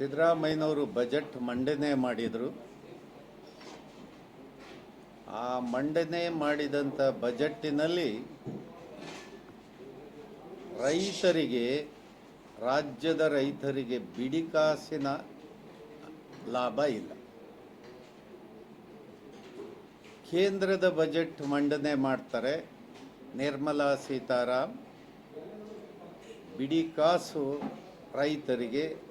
ಸಿದ್ದರಾಮಯ್ಯನವರು ಬಜೆಟ್ ಮಂಡನೆ ಮಾಡಿದರು. ಆ ಮಂಡನೆ ಮಾಡಿದಂಥ ಬಜೆಟ್ಟಿನಲ್ಲಿ ರೈತರಿಗೆ, ರಾಜ್ಯದ ರೈತರಿಗೆ ಬಿಡಿಕಾಸಿನ ಲಾಭ ಇಲ್ಲ. ಕೇಂದ್ರದ ಬಜೆಟ್ ಮಂಡನೆ ಮಾಡ್ತಾರೆ ನಿರ್ಮಲಾ ಸೀತಾರಾಮ್. ಬಿಡಿಕಾಸು ರೈತರಿಗೆ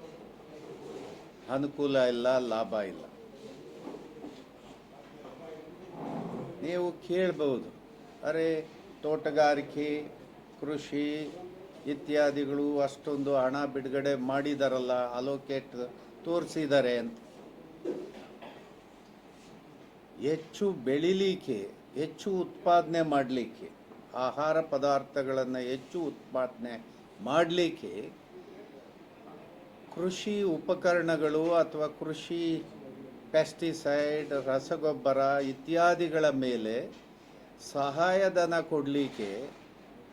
ಅನುಕೂಲ ಇಲ್ಲ, ಲಾಭ ಇಲ್ಲ. ನೀವು ಕೇಳಬಹುದು, ಅರೆ ತೋಟಗಾರಿಕೆ, ಕೃಷಿ ಇತ್ಯಾದಿಗಳು ಅಷ್ಟೊಂದು ಹಣ ಬಿಡುಗಡೆ ಮಾಡಿದಾರಲ್ಲ ಅಲೋಕೇಟ್ ತೋರಿಸಿದ್ದಾರೆ ಅಂತ. ಹೆಚ್ಚು ಬೆಳಿಲಿಕ್ಕೆ, ಹೆಚ್ಚು ಉತ್ಪಾದನೆ ಮಾಡಲಿಕ್ಕೆ, ಆಹಾರ ಪದಾರ್ಥಗಳನ್ನು ಹೆಚ್ಚು ಉತ್ಪಾದನೆ ಮಾಡಲಿಕ್ಕೆ ಕೃಷಿ ಉಪಕರಣಗಳು ಅಥವಾ ಕೃಷಿ ಪೆಸ್ಟಿಸೈಡ್ ರಸಗೊಬ್ಬರ ಇತ್ಯಾದಿಗಳ ಮೇಲೆ ಸಹಾಯಧನ ಕೊಡಲಿಕ್ಕೆ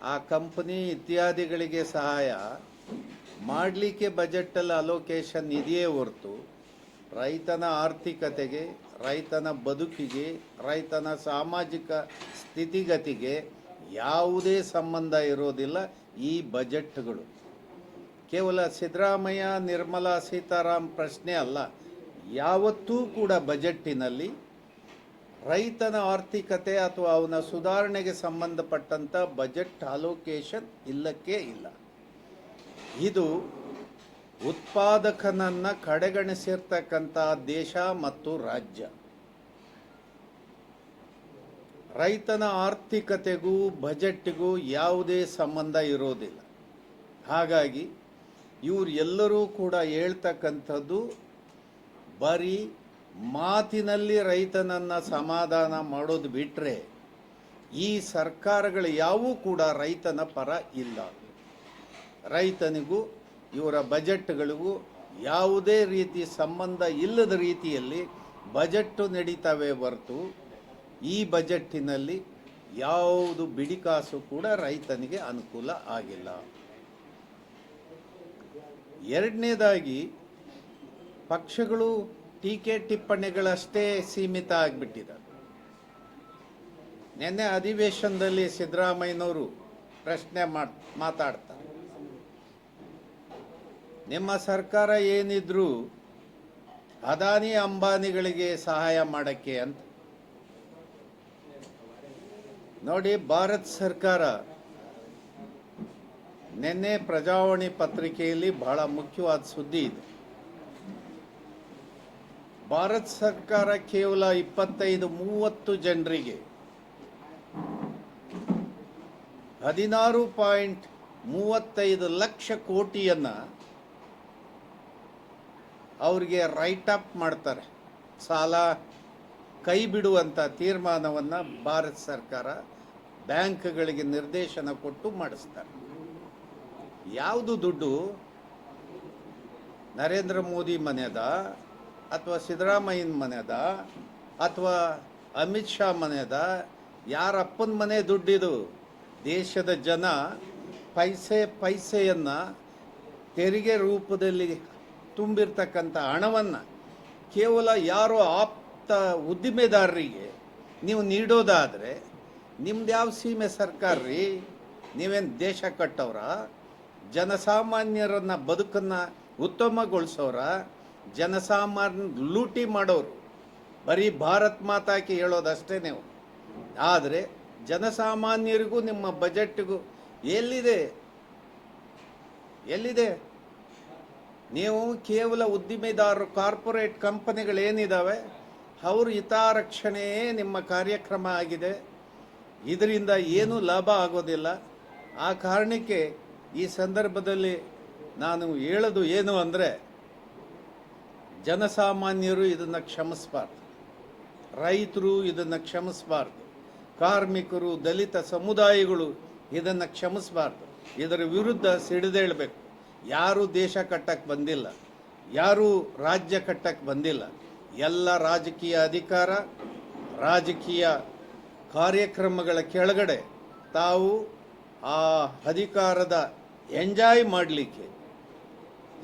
ಆ ಕಂಪನಿ ಇತ್ಯಾದಿಗಳಿಗೆ ಸಹಾಯ ಮಾಡಲಿಕ್ಕೆ ಬಜೆಟಲ್ಲಿ ಅಲೋಕೇಶನ್ ಇದೆಯೇ ಹೊರತು ರೈತನ ಆರ್ಥಿಕತೆಗೆ, ರೈತನ ಬದುಕಿಗೆ, ರೈತನ ಸಾಮಾಜಿಕ ಸ್ಥಿತಿಗತಿಗೆ ಯಾವುದೇ ಸಂಬಂಧ ಇರೋದಿಲ್ಲ ಈ ಬಜೆಟ್ಗಳು ಕೇವಲ ಸಿದ್ದರಾಮಯ್ಯ, ನಿರ್ಮಲಾ ಸೀತಾರಾಮ್ ಪ್ರಶ್ನೆ ಅಲ್ಲ, ಯಾವತ್ತೂ ಕೂಡ ಬಜೆಟ್ಟಿನಲ್ಲಿ ರೈತನ ಆರ್ಥಿಕತೆ ಅಥವಾ ಅವನ ಸುಧಾರಣೆಗೆ ಸಂಬಂಧಪಟ್ಟಂಥ ಬಜೆಟ್ ಅಲೋಕೇಶನ್ ಇಲ್ಲಕ್ಕೆ ಇಲ್ಲ. ಇದು ಉತ್ಪಾದಕನನ್ನು ಕಡೆಗಣಿಸಿರ್ತಕ್ಕಂಥ ದೇಶ ಮತ್ತು ರಾಜ್ಯ. ರೈತನ ಆರ್ಥಿಕತೆಗೂ ಬಜೆಟ್ಗೂ ಯಾವುದೇ ಸಂಬಂಧ ಇರೋದಿಲ್ಲ. ಹಾಗಾಗಿ ಇವ್ರು ಎಲ್ಲರೂ ಕೂಡ ಹೇಳ್ತಕ್ಕಂಥದ್ದು, ಬರೀ ಮಾತಿನಲ್ಲಿ ರೈತನನ್ನ ಸಮಾಧಾನ ಮಾಡೋದು ಬಿಟ್ಟರೆ ಈ ಸರ್ಕಾರಗಳು ಯಾವೂ ಕೂಡ ರೈತನ ಪರ ಇಲ್ಲ. ರೈತನಿಗೂ, ಇವರ ಬಜೆಟ್ಗಳಿಗೂ ಯಾವುದೇ ರೀತಿ ಸಂಬಂಧ ಇಲ್ಲದ ರೀತಿಯಲ್ಲಿ ಬಜೆಟ್ಟು ನಡೀತವೆ ಹೊರತು ಈ ಬಜೆಟ್ಟಿನಲ್ಲಿ ಯಾವುದು ಬಿಡಿಕಾಸು ಕೂಡ ರೈತನಿಗೆ ಅನುಕೂಲ ಆಗಿಲ್ಲ. ಎರಡನೇದಾಗಿ ಪಕ್ಷಗಳು ಟೀಕೆ ಟಿಪ್ಪಣಿಗಳಷ್ಟೇ ಸೀಮಿತ ಆಗಿಬಿಟ್ಟಿದ್ದಾರೆ ನಿನ್ನೆ ಅಧಿವೇಶನದಲ್ಲಿ ಸಿದ್ದರಾಮಯ್ಯನವರು ಪ್ರಶ್ನೆ ಮಾತಾಡ್ತಾರೆ. ನಿಮ್ಮ ಸರ್ಕಾರ ಏನಿದ್ರು ಅದಾನಿ ಅಂಬಾನಿಗಳಿಗೆ ಸಹಾಯ ಮಾಡಕ್ಕೆ ಅಂತ. ನೋಡಿ, ಭಾರತ ಸರ್ಕಾರ ನಿನ್ನೆ ಪ್ರಜಾವಾಣಿ ಪತ್ರಿಕೆಯಲ್ಲಿ ಬಹಳ ಮುಖ್ಯವಾದ ಸುದ್ದಿ ಇದೆ. ಭಾರತ ಸರ್ಕಾರ ಕೇವಲ ಇಪ್ಪತ್ತೈದು, ಮೂವತ್ತು ಜನರಿಗೆ ಹದಿನಾರು ಪಾಯಿಂಟ್ ಮೂವತ್ತೈದು ಲಕ್ಷ ಕೋಟಿಯನ್ನ ಅವರಿಗೆ ರೈಟ್ ಅಪ್ ಮಾಡ್ತಾರೆ. ಸಾಲ ಕೈ ಬಿಡುವಂಥ ತೀರ್ಮಾನವನ್ನು ಭಾರತ ಸರ್ಕಾರ ಬ್ಯಾಂಕ್ಗಳಿಗೆ ನಿರ್ದೇಶನ ಕೊಟ್ಟು ಮಾಡಿಸ್ತಾರೆ. ಯಾವುದು ದುಡ್ಡು ನರೇಂದ್ರ ಮೋದಿ ಮನೆಯದ ಅಥವಾ ಸಿದ್ದರಾಮಯ್ಯನ ಮನೆಯದ ಅಥವಾ ಅಮಿತ್ ಶಾ ಮನೆಯದ? ಯಾರ ಅಪ್ಪನ ಮನೆ ದುಡ್ಡಿದು? ದೇಶದ ಜನ ಪೈಸೆ ಪೈಸೆಯನ್ನು ತೆರಿಗೆ ರೂಪದಲ್ಲಿ ತುಂಬಿರ್ತಕ್ಕಂಥ ಹಣವನ್ನು ಕೇವಲ ಯಾರೋ ಆಪ್ತ ಉದ್ದಿಮೆದಾರರಿಗೆ ನೀವು ನೀಡೋದಾದರೆ ನಿಮ್ದು ಯಾವ ಸೀಮೆ ಸರ್ಕಾರ ರೀ ನೀವೇನು ದೇಶ ಕಟ್ಟವ್ರ? ಜನಸಾಮಾನ್ಯರನ್ನ ಬದುಕನ್ನು ಉತ್ತಮಗೊಳಿಸೋರ ಜನಸಾಮಾನ್ಯ ಲೂಟಿ ಮಾಡೋರು. ಬರೀ ಭಾರತ್ ಮಾತಾಕಿ ಹೇಳೋದಷ್ಟೇ ನೀವು. ಆದರೆ ಜನಸಾಮಾನ್ಯರಿಗೂ ನಿಮ್ಮ ಬಜೆಟ್ಗೂ ಎಲ್ಲಿದೆ? ಎಲ್ಲಿದೆ? ನೀವು ಕೇವಲ ಉದ್ದಿಮೆದಾರರು, ಕಾರ್ಪೊರೇಟ್ ಕಂಪನಿಗಳೇನಿದ್ದಾವೆ ಅವ್ರ ಹಿತಾರಕ್ಷಣೆಯೇ ನಿಮ್ಮ ಕಾರ್ಯಕ್ರಮ ಆಗಿದೆ. ಇದರಿಂದ ಏನೂ ಲಾಭ ಆಗೋದಿಲ್ಲ. ಆ ಕಾರಣಕ್ಕೆ ಈ ಸಂದರ್ಭದಲ್ಲಿ ನಾನು ಹೇಳೋದು ಏನು ಅಂದರೆ, ಜನಸಾಮಾನ್ಯರು ಇದನ್ನು ಕ್ಷಮಿಸಬಾರ್ದು. ರೈತರು ಇದನ್ನು ಕ್ಷಮಿಸಬಾರ್ದು. ಕಾರ್ಮಿಕರು, ದಲಿತ ಸಮುದಾಯಗಳು ಇದನ್ನು ಕ್ಷಮಿಸಬಾರ್ದು. ಇದರ ವಿರುದ್ಧ ಸಿಡಿದೇಳಬೇಕು. ಯಾರೂ ದೇಶ ಕಟ್ಟಕ್ಕೆ ಬಂದಿಲ್ಲ. ಯಾರೂ ರಾಜ್ಯ ಕಟ್ಟಕ್ಕೆ ಬಂದಿಲ್ಲ. ಎಲ್ಲ ರಾಜಕೀಯ ಅಧಿಕಾರ, ರಾಜಕೀಯ ಕಾರ್ಯಕ್ರಮಗಳ ಕೆಳಗಡೆ ತಾವು ಆ ಅಧಿಕಾರದ ಎಂಜಾಯ್ ಮಾಡಲಿಕ್ಕೆ.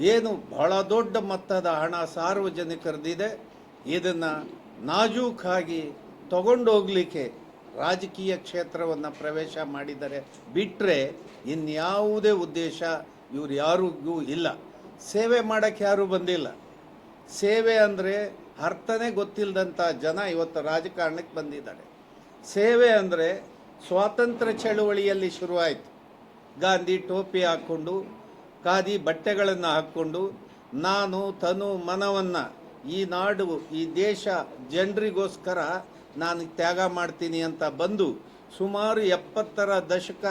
ಏನು ಬಹಳ ದೊಡ್ಡ ಮೊತ್ತದ ಹಣ ಸಾರ್ವಜನಿಕರದಿದೆ. ಇದನ್ನು ನಾಜೂಕಾಗಿ ತಗೊಂಡೋಗ್ಲಿಕ್ಕೆ ರಾಜಕೀಯ ಕ್ಷೇತ್ರವನ್ನು ಪ್ರವೇಶ ಮಾಡಿದರೆ ಬಿಟ್ಟರೆ ಇನ್ಯಾವುದೇ ಉದ್ದೇಶ ಇವ್ರು ಯಾರಿಗೂ ಇಲ್ಲ. ಸೇವೆ ಮಾಡೋಕ್ಕೆ ಯಾರೂ ಬಂದಿಲ್ಲ. ಸೇವೆ ಅಂದರೆ ಅರ್ಥನೇ ಗೊತ್ತಿಲ್ಲದಂಥ ಜನ ಇವತ್ತು ರಾಜಕಾರಣಕ್ಕೆ ಬಂದಿದ್ದಾರೆ. ಸೇವೆ ಅಂದರೆ ಸ್ವಾತಂತ್ರ್ಯ ಚಳುವಳಿಯಲ್ಲಿ ಶುರುವಾಯಿತು. ಗಾಂಧಿ ಟೋಪಿ ಹಾಕ್ಕೊಂಡು, ಖಾದಿ ಬಟ್ಟೆಗಳನ್ನು ಹಾಕ್ಕೊಂಡು, ನಾನು, ತನು, ಮನವನ್ನು ಈ ನಾಡು, ಈ ದೇಶ ಜನರಿಗೋಸ್ಕರ ನಾನು ತ್ಯಾಗ ಮಾಡ್ತೀನಿ ಅಂತ ಬಂದು ಸುಮಾರು ಎಪ್ಪತ್ತರ ದಶಕ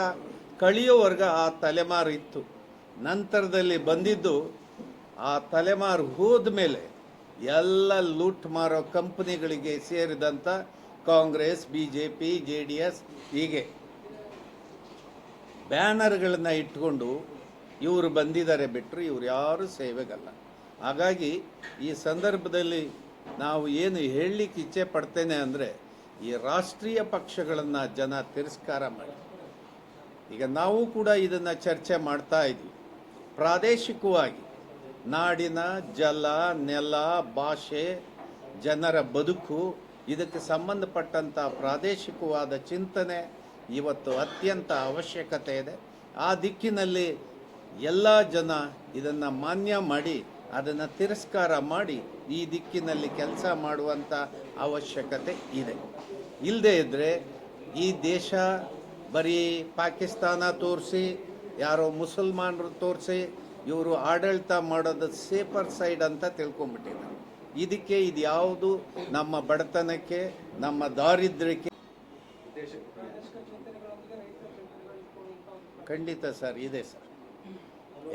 ಕಳೆಯೋವರೆಗೆ ಆ ತಲೆಮಾರು ಇತ್ತು. ನಂತರದಲ್ಲಿ ಬಂದಿದ್ದು ಆ ತಲೆಮಾರು ಹೋದ ಮೇಲೆ ಎಲ್ಲ ಲೂಟ್ ಮಾರೋ ಕಂಪನಿಗಳಿಗೆ ಸೇರಿದಂಥ Congress B J P J D S ಹೀಗೆ ಬ್ಯಾನರ್ಗಳನ್ನ ಇಟ್ಕೊಂಡು ಇವರು ಬಂದಿದ್ದಾರೆ ಬಿಟ್ಟರು ಇವರು ಯಾರು ಸೇವೆಗಲ್ಲ. ಹಾಗಾಗಿ ಈ ಸಂದರ್ಭದಲ್ಲಿ ನಾವು ಏನು ಹೇಳಲಿಕ್ಕೆ ಇಚ್ಛೆ ಪಡ್ತೇನೆ ಅಂದರೆ ಈ ರಾಷ್ಟ್ರೀಯ ಪಕ್ಷಗಳನ್ನು ಜನ ತಿರಸ್ಕಾರ ಮಾಡಿ. ಈಗ ನಾವು ಕೂಡ ಇದನ್ನು ಚರ್ಚೆ ಮಾಡ್ತಾ ಇದ್ದೀವಿ ಪ್ರಾದೇಶಿಕವಾಗಿ ನಾಡಿನ ಜಲ, ನೆಲ, ಭಾಷೆ, ಜನರ ಬದುಕು, ಇದಕ್ಕೆ ಸಂಬಂಧಪಟ್ಟಂಥ ಪ್ರಾದೇಶಿಕವಾದ ಚಿಂತನೆ ಇವತ್ತು ಅತ್ಯಂತ ಅವಶ್ಯಕತೆ ಇದೆ. ಆ ದಿಕ್ಕಿನಲ್ಲಿ ಎಲ್ಲ ಜನ ಇದನ್ನು ಮಾನ್ಯ ಮಾಡಿ, ಅದನ್ನು ತಿರಸ್ಕಾರ ಮಾಡಿ ಈ ದಿಕ್ಕಿನಲ್ಲಿ ಕೆಲಸ ಮಾಡುವಂಥ ಅವಶ್ಯಕತೆ ಇದೆ. ಇಲ್ಲದೇ ಇದ್ದರೆ ಈ ದೇಶ ಬರೀ ಪಾಕಿಸ್ತಾನ ತೋರಿಸಿ, ಯಾರೋ ಮುಸಲ್ಮಾನರು ತೋರಿಸಿ, ಇವರು ಆಡಳಿತ ಮಾಡೋದು ಸೇಫರ್ ಸೈಡ್ ಅಂತ ತಿಳ್ಕೊಂಬಿಟ್ಟಿದ್ದಾರೆ ಇದಕ್ಕೆ ಇದು ಯಾವುದು ನಮ್ಮ ಬಡತನಕ್ಕೆ, ನಮ್ಮ ದಾರಿದ್ರ್ಯಕ್ಕೆ ಖಂಡಿತ ಸರ್, ಇದೆ ಸರ್.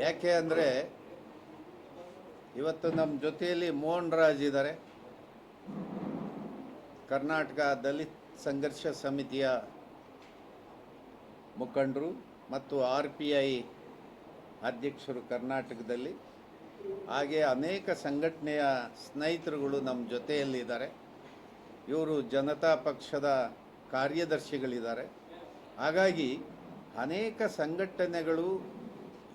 ಯಾಕೆ ಅಂದರೆ ಇವತ್ತು ನಮ್ಮ ಜೊತೆಯಲ್ಲಿ ಮೋಹನ್ ರಾಜ್ ಇದ್ದಾರೆ ಕರ್ನಾಟಕ ದಲಿತ್ ಸಂಘರ್ಷ ಸಮಿತಿಯ ಮುಖಂಡರು ಮತ್ತು ಆರ್ ಪಿ ಐ ಅಧ್ಯಕ್ಷರು ಕರ್ನಾಟಕದಲ್ಲಿ. ಹಾಗೆ ಅನೇಕ ಸಂಘಟನೆಯ ಸ್ನೇಹಿತರುಗಳು ನಮ್ಮ ಜೊತೆಯಲ್ಲಿದ್ದಾರೆ ಇವರು ಜನತಾ ಪಕ್ಷದ ಕಾರ್ಯದರ್ಶಿಗಳಿದ್ದಾರೆ. ಹಾಗಾಗಿ ಅನೇಕ ಸಂಘಟನೆಗಳು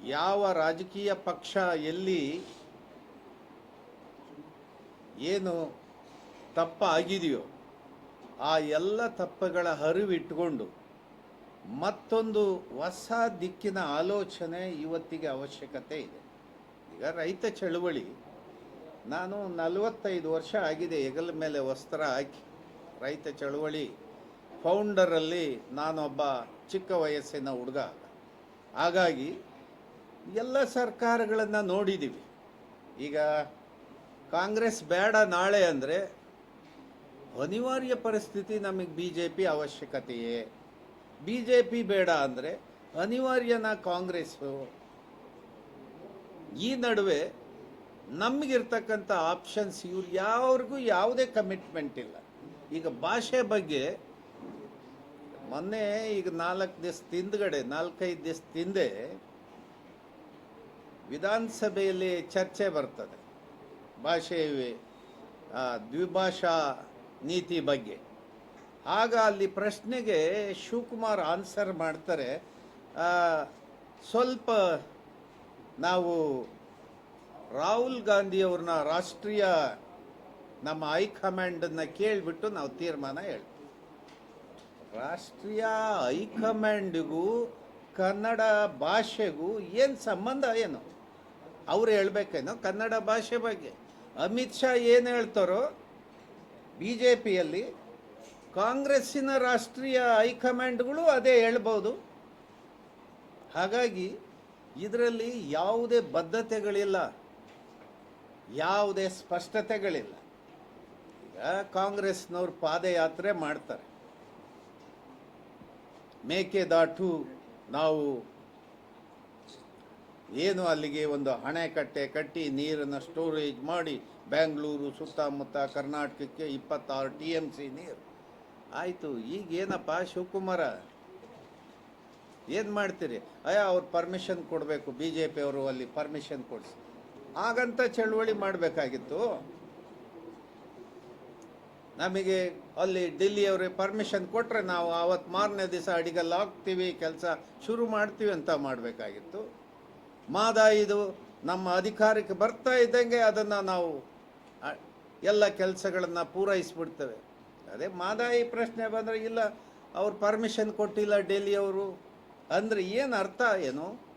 ಯಾವ ರಾಜಕೀಯ ಪಕ್ಷ ಎಲ್ಲಿ ಏನು ತಪ್ಪಾಗಿದೆಯೋ ಆ ಎಲ್ಲ ತಪ್ಪುಗಳ ಹರಿವಿಟ್ಟುಕೊಂಡು ಮತ್ತೊಂದು ಹೊಸ ದಿಕ್ಕಿನ ಆಲೋಚನೆ ಇವತ್ತಿಗೆ ಅವಶ್ಯಕತೆ ಇದೆ. ಈಗ ರೈತ ಚಳುವಳಿ ನಾನು ನಲವತ್ತೈದು ವರ್ಷ ಆಗಿದೆ, ಹೆಗಲ ಮೇಲೆ ವಸ್ತ್ರ ಹಾಕಿ ರೈತ ಚಳುವಳಿ. ಫೌಂಡರಲ್ಲಿ ನಾನೊಬ್ಬ ಚಿಕ್ಕ ವಯಸ್ಸಿನ ಹುಡುಗ ಹಾಗಾಗಿ ಎಲ್ಲ ಸರ್ಕಾರಗಳನ್ನು ನೋಡಿದ್ದೀವಿ ಈಗ ಕಾಂಗ್ರೆಸ್ ಬೇಡ ನಾಳೆ ಅಂದರೆ ಅನಿವಾರ್ಯ ಪರಿಸ್ಥಿತಿ ನಮಗೆ ಬಿ ಜೆ ಪಿ ಅವಶ್ಯಕತೆಯೇ. ಬಿ ಜೆ ಪಿ ಬೇಡ ಅಂದರೆ ಅನಿವಾರ್ಯನ ಕಾಂಗ್ರೆಸ್ಸು ಈ ನಡುವೆ ನಮಗಿರ್ತಕ್ಕಂಥ ಆಪ್ಷನ್ಸ್ ಇವ್ರು ಯಾವ್ರಿಗೂ ಯಾವುದೇ ಕಮಿಟ್ಮೆಂಟ್ ಇಲ್ಲ. ಈಗ ಭಾಷೆ ಬಗ್ಗೆ ಮೊನ್ನೆ ಈಗ ನಾಲ್ಕು ದಿವಸ ತಿಂದ್ಗಡೆ, ನಾಲ್ಕೈದು ದಿವಸ ತಿಂದೆ ವಿಧಾನಸಭೆಯಲ್ಲಿ ಚರ್ಚೆ ಬರ್ತದೆ. ಭಾಷೆ ದ್ವಿಭಾಷಾ ನೀತಿ ಬಗ್ಗೆ. ಆಗ ಅಲ್ಲಿ ಪ್ರಶ್ನೆಗೆ ಶಿವಕುಮಾರ್ ಆನ್ಸರ್ ಮಾಡ್ತಾರೆ. ಸ್ವಲ್ಪ ನಾವು ರಾಹುಲ್ ಗಾಂಧಿಯವ್ರನ್ನ ರಾಷ್ಟ್ರೀಯ ನಮ್ಮ ಹೈಕಮಾಂಡನ್ನು ಕೇಳಿಬಿಟ್ಟು ನಾವು ತೀರ್ಮಾನ ಹೇಳ್ತೀವಿ. ರಾಷ್ಟ್ರೀಯ ಹೈಕಮಾಂಡ್ಗೂ ಕನ್ನಡ ಭಾಷೆಗೂ ಏನು ಸಂಬಂಧ ಏನು? ಅವ್ರು ಹೇಳ್ಬೇಕೇನೋ ಕನ್ನಡ ಭಾಷೆ ಬಗ್ಗೆ? ಅಮಿತ್ ಶಾ ಏನು ಹೇಳ್ತಾರೋ ಬಿ ಜೆ ಪಿಯಲ್ಲಿ ಕಾಂಗ್ರೆಸ್ಸಿನ ರಾಷ್ಟ್ರೀಯ ಹೈಕಮಾಂಡ್ಗಳು ಅದೇ ಹೇಳ್ಬೋದು. ಹಾಗಾಗಿ ಇದರಲ್ಲಿ ಯಾವುದೇ ಬದ್ಧತೆಗಳಿಲ್ಲ, ಯಾವುದೇ ಸ್ಪಷ್ಟತೆಗಳಿಲ್ಲ. ಈಗ ಕಾಂಗ್ರೆಸ್ನವ್ರು ಪಾದಯಾತ್ರೆ ಮಾಡ್ತಾರೆ. ಮೇಕೆದಾಟು ನಾವು ಏನು ಅಲ್ಲಿಗೆ ಒಂದು ಅಣೆಕಟ್ಟೆ ಕಟ್ಟಿ ನೀರನ್ನು ಸ್ಟೋರೇಜ್ ಮಾಡಿ ಬೆಂಗಳೂರು ಸುತ್ತಮುತ್ತ ಕರ್ನಾಟಕಕ್ಕೆ ಇಪ್ಪತ್ತಾರು ಟಿ ಎಂ ಸಿ ನೀರು. ಆಯಿತು, ಈಗ ಏನಪ್ಪ ಶಿವಕುಮಾರ? ಏನು ಮಾಡ್ತೀರಿ? ಅಯ್ಯ, ಅವ್ರು ಪರ್ಮಿಷನ್ ಕೊಡಬೇಕು ಬಿ ಜೆ ಪಿಯವರು ಅಲ್ಲಿ ಪರ್ಮಿಷನ್ ಕೊಡಿಸಿ. ಹಾಗಂತ ಚಳುವಳಿ ಮಾಡಬೇಕಾಗಿತ್ತು. ನಮಗೆ ಅಲ್ಲಿ ಡೆಲ್ಲಿಯವರು ಪರ್ಮಿಷನ್ ಕೊಟ್ಟರೆ ನಾವು ಆವತ್ತು ಮಾರನೇ ದಿವಸ ಅಡಿಗೆಲ್ಲ ಹಾಕ್ತೀವಿ ಕೆಲಸ ಶುರು ಮಾಡ್ತೀವಿ ಅಂತ ಮಾಡಬೇಕಾಗಿತ್ತು. ಮಾದ ಇದು ನಮ್ಮ ಅಧಿಕಾರಕ್ಕೆ ಬರ್ತಾ ಇದ್ದಂಗೆ ಅದನ್ನು ನಾವು ಎಲ್ಲ ಕೆಲಸಗಳನ್ನು ಪೂರೈಸಿಬಿಡ್ತೇವೆ. ಅದೇ ಮಾದಾಯಿ ಪ್ರಶ್ನೆ ಬಂದರೆ, ಇಲ್ಲ, ಅವ್ರು ಪರ್ಮಿಷನ್ ಕೊಟ್ಟಿಲ್ಲ ಡೆಲ್ಲಿಯವರು. ಅಂದರೆ ಏನು ಅರ್ಥ, ಏನು?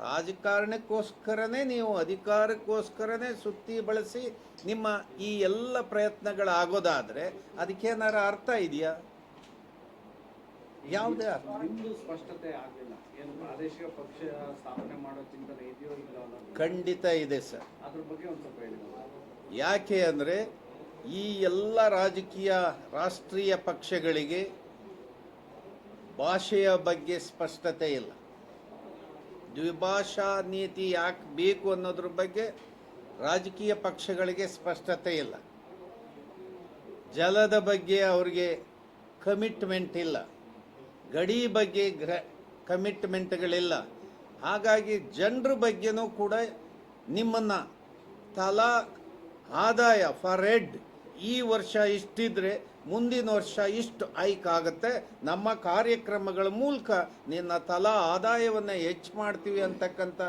ರಾಜಕಾರಣಕ್ಕೋಸ್ಕರನೇ ನೀವು ಅಧಿಕಾರಕ್ಕೋಸ್ಕರನೇ ಸುತ್ತಿ ಬಳಸಿ ನಿಮ್ಮ ಈ ಎಲ್ಲ ಪ್ರಯತ್ನಗಳಾಗೋದಾದರೆ ಅದಕ್ಕೇನಾರ ಅರ್ಥ ಇದೆಯಾ? ಯಾವುದೇ ಅರ್ಥ? ಸ್ಪಷ್ಟತೆ ಆಗಲಿಲ್ಲ. ಏನು ಪ್ರಾದೇಶಿಕ ಪಕ್ಷ ಸ್ಥಾಪನೆ ಮಾಡೋ ಚಿಂತನೆ ಇದೆಯೋ ಇಲ್ಲ ಖಂಡಿತ ಇದೆ ಸರ್. ಅದ್ರ ಬಗ್ಗೆ ಒಂದು ಸ್ವಲ್ಪ ಹೇಳಿ ಯಾಕೆ ಅಂದರೆ ಈ ಎಲ್ಲ ರಾಜಕೀಯ ರಾಷ್ಟ್ರೀಯ ಪಕ್ಷಗಳಿಗೆ ಭಾಷೆಯ ಬಗ್ಗೆ ಸ್ಪಷ್ಟತೆ ಇಲ್ಲ. ದ್ವಿಭಾಷಾ ನೀತಿ ಯಾಕೆ ಬೇಕು ಅನ್ನೋದ್ರ ಬಗ್ಗೆ ರಾಜಕೀಯ ಪಕ್ಷಗಳಿಗೆ ಸ್ಪಷ್ಟತೆ ಇಲ್ಲ. ಜಲದ ಬಗ್ಗೆ ಅವ್ರಿಗೆ ಕಮಿಟ್ಮೆಂಟ್ ಇಲ್ಲ. ಗಡಿ ಬಗ್ಗೆ ಗ್ರ ಕಮಿಟ್ಮೆಂಟ್ಗಳಿಲ್ಲ ಹಾಗಾಗಿ ಜನರ ಬಗ್ಗೆನೂ ಕೂಡ ನಿಮ್ಮನ್ನು ತಲಾ ಆದಾಯ ಫಾರ್ ಹೆಡ್ ಈ ವರ್ಷ ಇಷ್ಟಿದ್ರೆ ಮುಂದಿನ ವರ್ಷ ಇಷ್ಟು ಹೈಕ್ ಆಗುತ್ತೆ. ನಮ್ಮ ಕಾರ್ಯಕ್ರಮಗಳ ಮೂಲಕ ನಿನ್ನ ತಲಾ ಆದಾಯವನ್ನು ಹೆಚ್ಚು ಮಾಡ್ತೀವಿ ಅಂತಕ್ಕಂಥ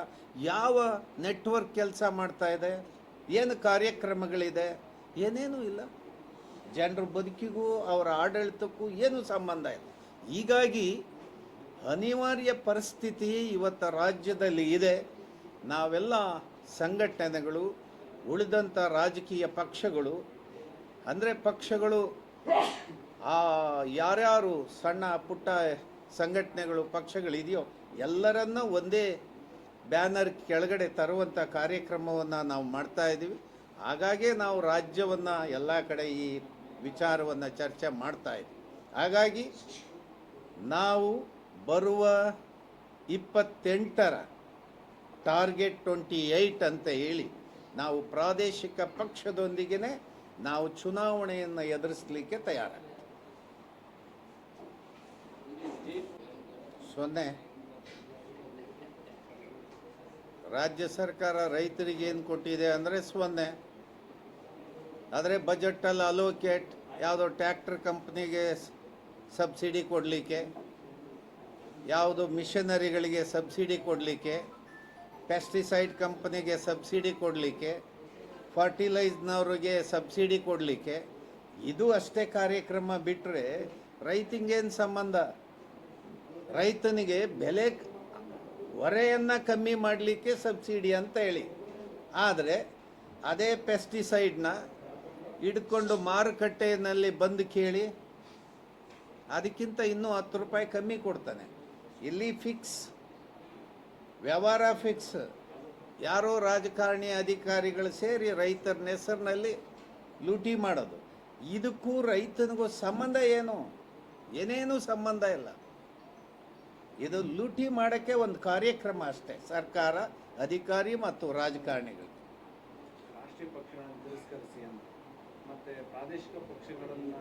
ಯಾವ ನೆಟ್ವರ್ಕ್ ಕೆಲಸ ಮಾಡ್ತಾ ಇದೆ? ಏನು ಕಾರ್ಯಕ್ರಮಗಳಿದೆ? ಏನೇನೂ ಇಲ್ಲ. ಜನರ ಬದುಕಿಗೂ, ಅವರ ಆಡಳಿತಕ್ಕೂ ಏನು ಸಂಬಂಧ ಇಲ್ಲ. ಹೀಗಾಗಿ ಅನಿವಾರ್ಯ ಪರಿಸ್ಥಿತಿ ಇವತ್ತು ರಾಜ್ಯದಲ್ಲಿ ಇದೆ. ನಾವೆಲ್ಲ ಸಂಘಟನೆಗಳು, ಉಳಿದಂಥ ರಾಜಕೀಯ ಪಕ್ಷಗಳು ಅಂದರೆ ಪಕ್ಷಗಳು, ಆ, ಯಾರ್ಯಾರು ಸಣ್ಣ ಪುಟ್ಟ ಸಂಘಟನೆಗಳು, ಪಕ್ಷಗಳಿದೆಯೋ ಎಲ್ಲರನ್ನ ಒಂದೇ ಬ್ಯಾನರ್ ಕೆಳಗಡೆ ತರುವಂಥ ಕಾರ್ಯಕ್ರಮವನ್ನು ನಾವು ಮಾಡ್ತಾ ಇದ್ದೀವಿ. ಹಾಗಾಗಿ ನಾವು ರಾಜ್ಯವನ್ನು ಎಲ್ಲ ಕಡೆ ಈ ವಿಚಾರವನ್ನು ಚರ್ಚೆ ಮಾಡ್ತಾ ಇದ್ದೀವಿ. ಹಾಗಾಗಿ ನಾವು ಬರುವ ಇಪ್ಪತ್ತೆಂಟರ ಟಾರ್ಗೆಟ್ ಟ್ವೆಂಟಿ ಏಯ್ಟ್ ಅಂತ ಹೇಳಿ ನಾವು ಪ್ರಾದೇಶಿಕ ಪಕ್ಷದೊಂದಿಗೆ ನಾವು ಚುನಾವಣೆಯನ್ನು ಎದುರಿಸಲಿಕ್ಕೆ ತಯಾರಾಗ್ತೀವಿ ಸೊನ್ನೆ. ರಾಜ್ಯ ಸರ್ಕಾರ ರೈತರಿಗೆ ಏನು ಕೊಟ್ಟಿದೆ ಅಂದರೆ ಸೊನ್ನೆ. ಆದರೆ ಬಜೆಟಲ್ಲಿ ಅಲೋಕೇಟ್ ಯಾವುದೋ ಟ್ಯಾಕ್ಟರ್ ಕಂಪ್ನಿಗೆ ಸಬ್ಸಿಡಿ ಕೊಡಲಿಕ್ಕೆ, ಯಾವುದು ಮಿಷನರಿಗಳಿಗೆ ಸಬ್ಸಿಡಿ ಕೊಡಲಿಕ್ಕೆ ಪೆಸ್ಟಿಸೈಡ್ ಕಂಪ್ನಿಗೆ ಸಬ್ಸಿಡಿ ಕೊಡಲಿಕ್ಕೆ ಫರ್ಟಿಲೈಸ್ನವ್ರಿಗೆ ಸಬ್ಸಿಡಿ ಕೊಡಲಿಕ್ಕೆ, ಇದು ಅಷ್ಟೇ ಕಾರ್ಯಕ್ರಮ ಬಿಟ್ಟರೆ ರೈತಂಗೇನು ಸಂಬಂಧ? ರೈತನಿಗೆ ಬೆಲೆ ಹೊರೆಯನ್ನು ಕಮ್ಮಿ ಮಾಡಲಿಕ್ಕೆ ಸಬ್ಸಿಡಿ ಅಂತ ಹೇಳಿ. ಆದರೆ ಅದೇ ಪೆಸ್ಟಿಸೈಡ್ನ ಹಿಡ್ಕೊಂಡು ಮಾರುಕಟ್ಟೆಯಲ್ಲಿ ಬಂದು ಕೇಳಿ, ಅದಕ್ಕಿಂತ ಇನ್ನೂ ಹತ್ತು ರೂಪಾಯಿ ಕಮ್ಮಿ ಕೊಡ್ತಾನೆ. ಇಲ್ಲಿ ಫಿಕ್ಸ್ ವ್ಯವಹಾರ ಫಿಕ್ಸ್ ಯಾರೋ ರಾಜಕಾರಣಿ ಅಧಿಕಾರಿಗಳು ಸೇರಿ ರೈತರ ಹೆಸರಿನಲ್ಲಿ ಲೂಟಿ ಮಾಡೋದು. ಇದಕ್ಕೂ ರೈತನಿಗೂ ಸಂಬಂಧ ಏನು? ಏನೇನೂ ಸಂಬಂಧ ಇಲ್ಲ. ಇದು ಲೂಟಿ ಮಾಡೋಕ್ಕೆ ಒಂದು ಕಾರ್ಯಕ್ರಮ ಅಷ್ಟೇ. ಸರ್ಕಾರ, ಅಧಿಕಾರಿ ಮತ್ತು ರಾಜಕಾರಣಿಗಳು. ರಾಷ್ಟ್ರೀಯ ಪಕ್ಷಗಳನ್ನು ತಿರಸ್ಕರಿಸಿ ಅಂತ. ಮತ್ತೆ ಪ್ರಾದೇಶಿಕ ಪಕ್ಷಗಳನ್ನ